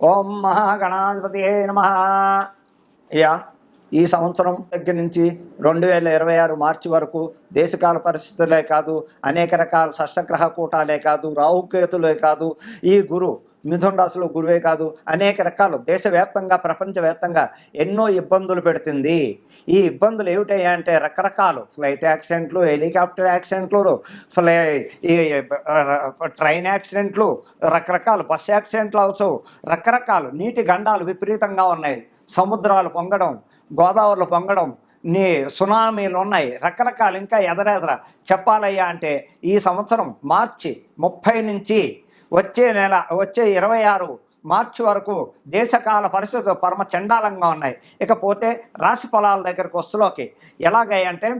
ఓం మహాగణాధిపతి నమ. అయ్యా ఈ సంవత్సరం దగ్గర నుంచి రెండు వేల ఇరవై ఆరు మార్చి వరకు దేశకాల పరిస్థితులే కాదు అనేక రకాల షష్టగ్రహ కూటాలే కాదు రాహుకేతులే కాదు ఈ గురు మిథున రాశిలో గురువే కాదు అనేక రకాలు దేశవ్యాప్తంగా ప్రపంచవ్యాప్తంగా ఎన్నో ఇబ్బందులు పెడుతుంది. ఈ ఇబ్బందులు ఏమిటయ్యా అంటే రకరకాలు. ఫ్లైట్ యాక్సిడెంట్లు హెలికాప్టర్ యాక్సిడెంట్లు ఫ్లై ఈ ట్రైన్ యాక్సిడెంట్లు రకరకాలు బస్ యాక్సిడెంట్లు అవచ్చు. రకరకాలు. నీటి గండాలు విపరీతంగా ఉన్నాయి. సముద్రాలు పొంగడం గోదావరిలో పొంగడం నీ సునామీలు ఉన్నాయి. రకరకాలు ఇంకా ఎదరెదర. చెప్పాలయ్యా అంటే ఈ సంవత్సరం మార్చి ముప్పై నుంచి వచ్చే నెల వచ్చే ఇరవై ఆరు మార్చి వరకు దేశకాల పరిస్థితులు పరమ చండాలంగా ఉన్నాయి. ఇకపోతే రాశి ఫలాల దగ్గరకు వస్తులోకి ఎలాగంటే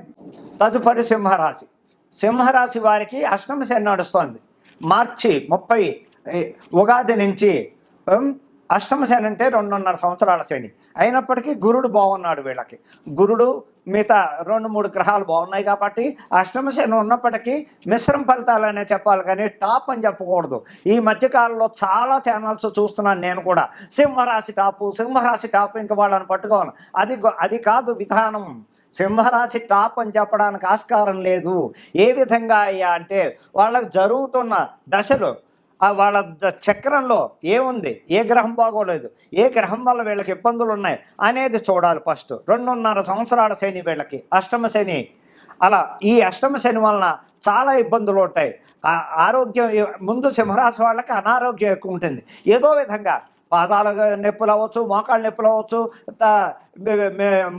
తదుపరి సింహరాశి. సింహరాశి వారికి అష్టమ శని నడుస్తోంది. మార్చి ముప్పై ఉగాది నుంచి అష్టమ శని అంటే రెండున్నర సంవత్సరాల శని. అయినప్పటికీ గురుడు బాగున్నాడు వీళ్ళకి. గురుడు మిగతా రెండు మూడు గ్రహాలు బాగున్నాయి కాబట్టి అష్టమ శని ఉన్నప్పటికీ మిశ్రమ ఫలితాలనే చెప్పాలి కానీ టాప్ అని చెప్పకూడదు. ఈ మధ్యకాలంలో చాలా ఛానల్స్ చూస్తున్నాను నేను కూడా. సింహరాశి టాపు సింహరాశి టాప్ ఇంక వాళ్ళని పట్టుకోను. అది అది కాదు విధానం. సింహరాశి టాప్ అని చెప్పడానికి ఆస్కారం లేదు. ఏ విధంగా అయ్యా అంటే వాళ్ళకి జరుగుతున్న దశలు వాళ్ళ ద- చక్రంలో ఏముంది? ఏ గ్రహం బాగోలేదు. ఏ గ్రహం వల్ల వీళ్ళకి ఇబ్బందులు ఉన్నాయి అనేది చూడాలి ఫస్ట్. రెండున్నర సంవత్సరాల శని వీళ్ళకి అష్టమ శని. అలా ఈ అష్టమ శని వలన చాలా ఇబ్బందులు ఉంటాయి. ఆరోగ్యం ముందు సింహరాశి వాళ్ళకి అనారోగ్యం ఎక్కువ ఉంటుంది. ఏదో విధంగా పాదాల నొప్పులు అవ్వచ్చు మోకాళ్ళ నొప్పులు అవ్వచ్చు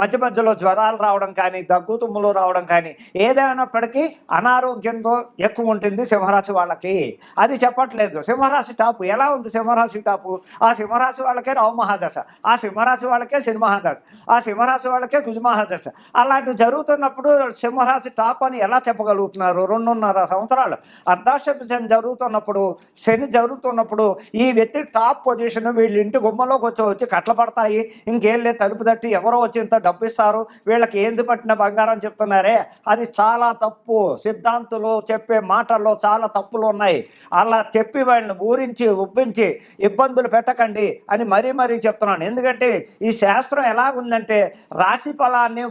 మధ్య మధ్యలో జ్వరాలు రావడం కానీ దగ్గు తుమ్ములు రావడం కానీ ఏదైనప్పటికీ అనారోగ్యంతో ఎక్కువ ఉంటుంది సింహరాశి వాళ్ళకి. అది చెప్పట్లేదు. సింహరాశి టాపు. ఎలా ఉంది సింహరాశి టాపు? ఆ సింహరాశి వాళ్ళకే రావు మహాదశ. ఆ సింహరాశి వాళ్ళకే సినిమహాదశ ఆ సింహరాశి వాళ్ళకే కుజమహాదశ అలాంటివి జరుగుతున్నప్పుడు సింహరాశి టాప్ అని ఎలా చెప్పగలుగుతున్నారు? రెండున్నర సంవత్సరాలు. అర్ధాశప శని జరుగుతున్నప్పుడు శని జరుగుతున్నప్పుడు ఈ వ్యక్తి టాప్ పొజిషన్ వీళ్ళ ఇంటి గుమ్మలోకి వచ్చి వచ్చి కట్ల పడతాయి. ఇంకేం లేదు తలుపు తట్టి ఎవరో వచ్చి ఇంత డబ్బు ఇస్తారు. వీళ్ళకి ఏంది పట్టిన బంగారం చెప్తున్నారే? అది చాలా తప్పు. సిద్ధాంతులు చెప్పే మాటల్లో చాలా తప్పులు ఉన్నాయి. అలా చెప్పి వాళ్ళని ఊరించి ఉబ్బించి ఇబ్బందులు పెట్టకండి అని మరీ మరీ చెప్తున్నాను. ఎందుకంటే ఈ శాస్త్రం ఎలాగుందంటే రాశి ఫలాన్ని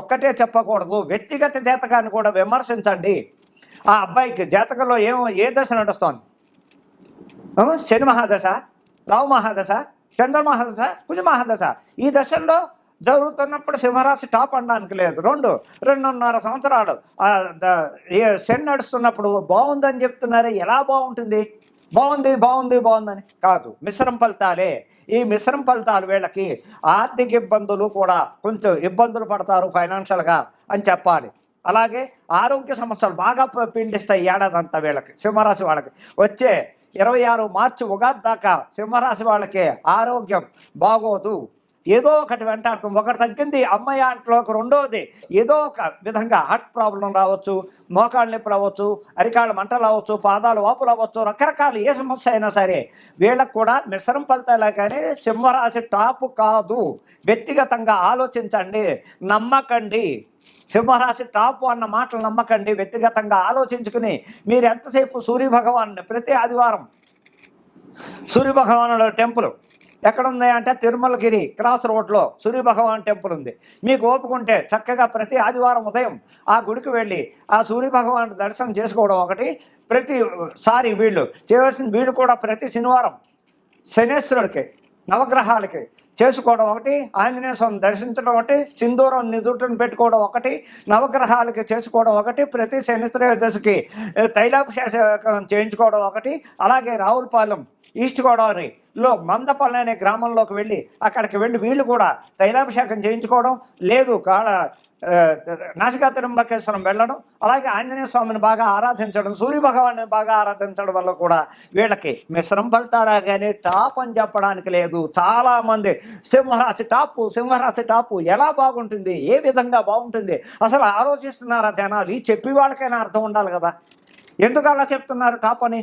ఒక్కటే చెప్పకూడదు. వ్యక్తిగత జాతకాన్ని కూడా విమర్శించండి. ఆ అబ్బాయికి జాతకంలో ఏం ఏ దశ నడుస్తోంది? శని మహాదశ. మహాదశ చంద్రమహాదశ మహాదశ మహాదశ. ఈ దశల్లో జరుగుతున్నప్పుడు సింహరాశి టాప్ అనడానికి లేదు. రెండు రెండున్నర సంవత్సరాలు. ద- శని నడుస్తున్నప్పుడు బాగుందని చెప్తున్నారే ఎలా బాగుంటుంది? బాగుంది బాగుంది బాగుందని కాదు మిశ్రమ ఫలితాలే. ఈ మిశ్రమ ఫలితాలు వీళ్ళకి ఆర్థిక ఇబ్బందులు కూడా కొంచెం ఇబ్బందులు పడతారు ఫైనాన్షియల్గా అని చెప్పాలి. అలాగే ఆరోగ్య సమస్యలు బాగా పిండిస్తాయి పీడిస్తాయి ఈ ఏడాది అంతా వీళ్ళకి సింహరాశి వాళ్ళకి. వచ్చే ఇరవై ఆరు మార్చి ఉగాది దాకా సింహరాశి వాళ్ళకి ఆరోగ్యం బాగోదు. ఏదో ఒకటి వెంటాడుతుంది ఒకటి తగ్గింది అమ్మాయి అంట్లోకి రెండోది. ఏదో ఒక విధంగా హార్ట్ ప్రాబ్లం రావచ్చు మోకాళ్ళ నొప్పులు అవ్వచ్చు అరికాళ్ళ మంటలు అవ్వచ్చు పాదాలు వాపులు అవ్వచ్చు రకరకాల ఏ సమస్య అయినా సరే వీళ్ళకు కూడా మిశ్రమ ఫలితాలే కానీ సింహరాశి టాపు కాదు. వ్యక్తిగతంగా ఆలోచించండి నమ్మకండి. సింహరాశి టాపు అన్న మాటలు నమ్మకండి వ్యక్తిగతంగా ఆలోచించుకుని మీరు ఎంతసేపు సూర్య భగవాన్ని ప్రతి ఆదివారం సూర్యభగవానుడు టెంపుల్ ఎక్కడ ఉంది అంటే తిరుమలగిరి క్రాస్ రోడ్లో సూర్య భగవాన్ టెంపుల్ ఉంది. మీకు ఓపుకుంటే చక్కగా ప్రతి ఆదివారం ఉదయం ఆ గుడికి వెళ్ళి ఆ సూర్య భగవాన్ దర్శనం చేసుకోవడం ఒకటి. ప్రతిసారి వీళ్ళు చేయవలసిన వీళ్ళు కూడా ప్రతి శనివారం శనేశ్వరుడికి నవగ్రహాలకి చేసుకోవడం ఒకటి ఆంజనేయ స్వామి దర్శించడం ఒకటి సింధూరం నిదుటను పెట్టుకోవడం ఒకటి నవగ్రహాలకి చేసుకోవడం ఒకటి ప్రతి శనిత్రయోదశికి దశకి తైలాభిషేకం చేయించుకోవడం ఒకటి అలాగే రావులపాలెం ఈస్ట్ గోదావరిలో మందపల్లి అనే గ్రామంలోకి వెళ్ళి అక్కడికి వెళ్ళి వీళ్ళు కూడా తైలాభిషేకం చేయించుకోవడం లేదు కాడ నాసికా తిరుంబకేశ్వరం వెళ్ళడం అలాగే ఆంజనేయ స్వామిని బాగా ఆరాధించడం సూర్య భగవాన్ని బాగా ఆరాధించడం వల్ల కూడా వీళ్ళకి మిశ్రమ పడతారా కానీ టాప్ అని చెప్పడానికి లేదు. చాలామంది సింహరాశి టాపు సింహరాశి టాపు ఎలా బాగుంటుంది ఏ విధంగా బాగుంటుంది అసలు ఆలోచిస్తున్నారా జనాలు? ఈ చెప్పి వాళ్ళకైనా అర్థం ఉండాలి కదా. ఎందుకు అలా చెప్తున్నారు టాప్ అని?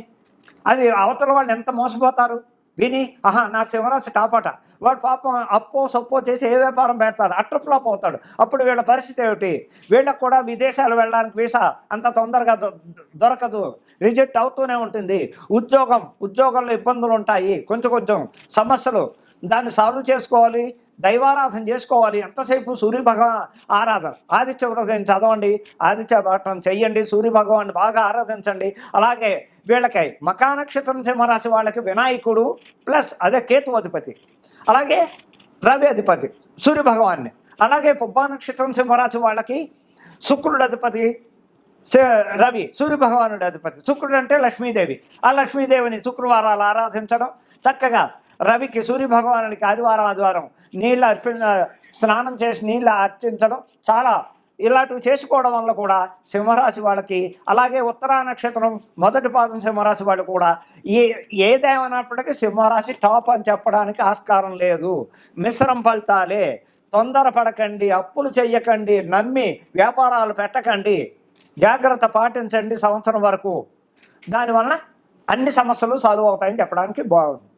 అది అవతల వాళ్ళు ఎంత మోసపోతారు? విని ఆహా నాకు సింహరాశి టాపట వాడు పాపం అప్పో సొప్పో చేసి ఏ వ్యాపారం పెడతారు అట్ర ఫ్లాప్ అవుతాడు. అప్పుడు వీళ్ళ పరిస్థితి ఏమిటి? వీళ్ళకు కూడా విదేశాలు వెళ్ళడానికి వీసా అంత తొందరగా దొరకదు. రిజెక్ట్ అవుతూనే ఉంటుంది. ఉద్యోగం ఉద్యోగంలో ఇబ్బందులు ఉంటాయి. కొంచెం కొంచెం సమస్యలు. దాన్ని సాల్వ్ చేసుకోవాలి. దైవారాధన చేసుకోవాలి. ఎంతసేపు సూర్య భగవాన్ ఆరాధన. ఆదిత్య హృదయం చదవండి. ఆదిత్య పాఠం చెయ్యండి. సూర్య భగవాన్ని బాగా ఆరాధించండి. అలాగే వీళ్ళకై మకా నక్షత్రం సింహరాశి వాళ్ళకి వినాయకుడు ప్లస్ అదే కేతు అధిపతి. అలాగే రవి అధిపతి సూర్య భగవాన్ని. అలాగే పుబ్బా నక్షత్రం సింహరాశి వాళ్ళకి శుక్రుడు అధిపతి రవి సూర్యభగవానుడి అధిపతి. శుక్రుడు అంటే లక్ష్మీదేవి. ఆ లక్ష్మీదేవిని శుక్రవారాలు ఆరాధించడం చక్కగా రవికి సూర్య భగవానుడికి ఆదివారం ఆదివారం నీళ్ళు అర్పి స్నానం చేసి నీళ్ళు అర్పించడం చాలా ఇలాంటివి చేసుకోవడం వల్ల కూడా సింహరాశి వాళ్ళకి అలాగే ఉత్తరా నక్షత్రం మొదటి పాదం సింహరాశి వాళ్ళు కూడా ఏ ఏదేమైనప్పటికీ సింహరాశి టాప్ అని చెప్పడానికి ఆస్కారం లేదు. మిశ్రం ఫలితాలే. తొందరపడకండి అప్పులు చెయ్యకండి నమ్మి వ్యాపారాలు పెట్టకండి జాగ్రత్త పాటించండి సంవత్సరం వరకు. దానివల్ల అన్ని సమస్యలు సాల్వ్ అవుతాయని చెప్పడానికి బాగుంది.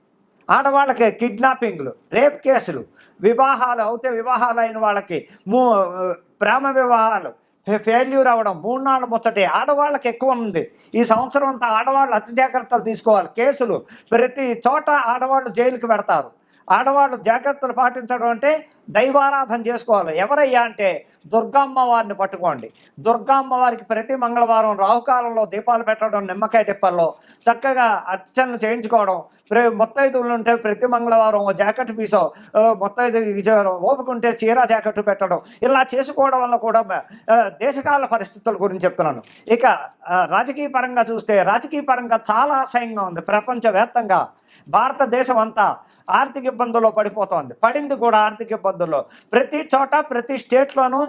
ఆడవాళ్ళకి కిడ్నాపింగ్లు రేప్ కేసులు వివాహాలు అవుతే వివాహాలు అయిన వాళ్ళకి మూ ప్రేమ వివాహాలు ఫెయిల్యూర్ అవ్వడం మూడు నాలుగు ముచ్చటే ఆడవాళ్ళకి ఎక్కువ ఉంది. ఈ సంవత్సరం అంతా ఆడవాళ్ళు అతి జాగ్రత్తలు తీసుకోవాలి. కేసులు ప్రతి చోట ఆడవాళ్ళు జైలుకి పెడతారు. ఆడవాళ్ళు జాగ్రత్తలు పాటించడం అంటే దైవారాధన చేసుకోవాలి. ఎవరయ్యా అంటే దుర్గమ్మ వారిని పట్టుకోండి. దుర్గమ్మ వారికి ప్రతి మంగళవారం రాహుకాలంలో దీపాలు పెట్టడం నిమ్మకాయ టిప్పల్లో చక్కగా అర్చనలు చేయించుకోవడం మొత్తైదులు ఉంటే ప్రతి మంగళవారం ఓ జాకెట్ పీసో మొత్తైదు ఓపుకుంటే ఓపిక చీర జాకెట్ పెట్టడం ఇలా చేసుకోవడం వల్ల కూడా దేశకాల పరిస్థితుల గురించి చెప్తున్నాను. ఇక రాజకీయ పరంగా చూస్తే రాజకీయ పరంగా చాలా అసహ్యంగా ఉంది. ప్రపంచవ్యాప్తంగా భారతదేశం అంతా ఆర్థిక ఇబ్బందుల్లో పడిపోతోంది. పడింది కూడా ఆర్థిక ఇబ్బందుల్లో. ప్రతి చోట ప్రతి స్టేట్లోనూ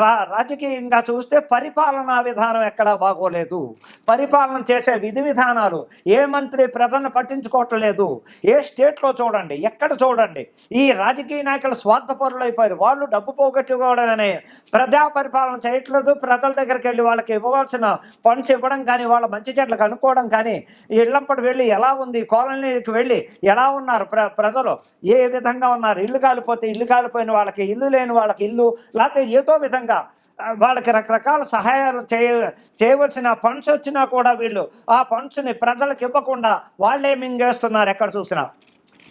రా రాజకీయంగా చూస్తే పరిపాలనా విధానం ఎక్కడా బాగోలేదు. పరిపాలన చేసే విధి విధానాలు ఏ మంత్రి ప్రజలను పట్టించుకోవట్లేదు. ఏ స్టేట్లో చూడండి ఎక్కడ చూడండి. ఈ రాజకీయ నాయకులు స్వార్థపరులు అయిపోయారు వాళ్ళు డబ్బు పోగొట్టుకోవడమే ప్రజా పరిపాలన చేయట్లేదు ప్రజల దగ్గరికి వెళ్ళి వాళ్ళకి ఇవ్వవలసిన ఫండ్స్ ఇవ్వడం కానీ వాళ్ళ మంచి చెట్లు కనుక్కోవడం కానీ ఇళ్ళంపటి వెళ్ళి ఎలా ఉంది కాలనీకి వెళ్ళి ఎలా ఉన్నారు ప్ర ప్రజలు? ఏ విధంగా ఉన్నారు? ఇల్లు కాలిపోతే ఇల్లు కాలిపోయిన వాళ్ళకి ఇల్లు లేని వాళ్ళకి ఇల్లు లేకపోతే ఏదో విధంగా వాళ్ళకి రకరకాల సహాయాలు చేయ చేయవలసిన ఫండ్స్ వచ్చినా కూడా వీళ్ళు ఆ ఫండ్స్ని ప్రజలకు ఇవ్వకుండా వాళ్ళే మింగేస్తున్నారు ఎక్కడ చూసినా.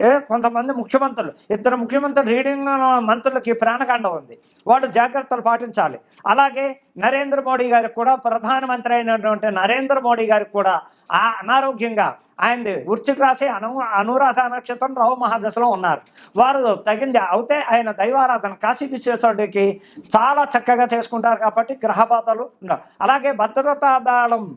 ఏ కొంతమంది ముఖ్యమంత్రులు. ఇద్దరు ముఖ్యమంత్రులు రీడింగ్ మంత్రులకి ప్రాణకాండ ఉంది. వాళ్ళు జాగ్రత్తలు పాటించాలి. అలాగే నరేంద్ర మోడీ గారికి కూడా ప్రధానమంత్రి అయినటువంటి నరేంద్ర మోడీ గారికి కూడా ఆ అనారోగ్యంగా ఆయనది వృశ్చిక రాశి అను అనురాధ నక్షత్రం రావు మహాదశలో ఉన్నారు. వారు తగిన అవుతే ఆయన దైవారాధన కాశీ విశ్వేశ్వరుడికి చాలా చక్కగా చేసుకుంటారు కాబట్టి గ్రహబాధలు అలాగే భద్రతా దళం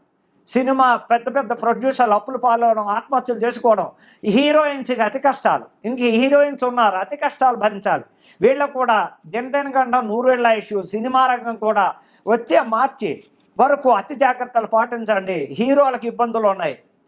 సినిమా పెద్ద పెద్ద ప్రొడ్యూసర్లు అప్పులు పాలవడం ఆత్మహత్యలు చేసుకోవడం హీరోయిన్స్కి అతి కష్టాలు. ఇంక హీరోయిన్స్ ఉన్నారు అతి కష్టాలు భరించాలి. వీళ్ళకు కూడా దినదినగండ నూరేళ్ళ ఇష్యూ సినిమా రంగం కూడా వచ్చే మార్చి వరకు అతి జాగ్రత్తలు పాటించండి. హీరోలకు ఇబ్బందులు ఉన్నాయి.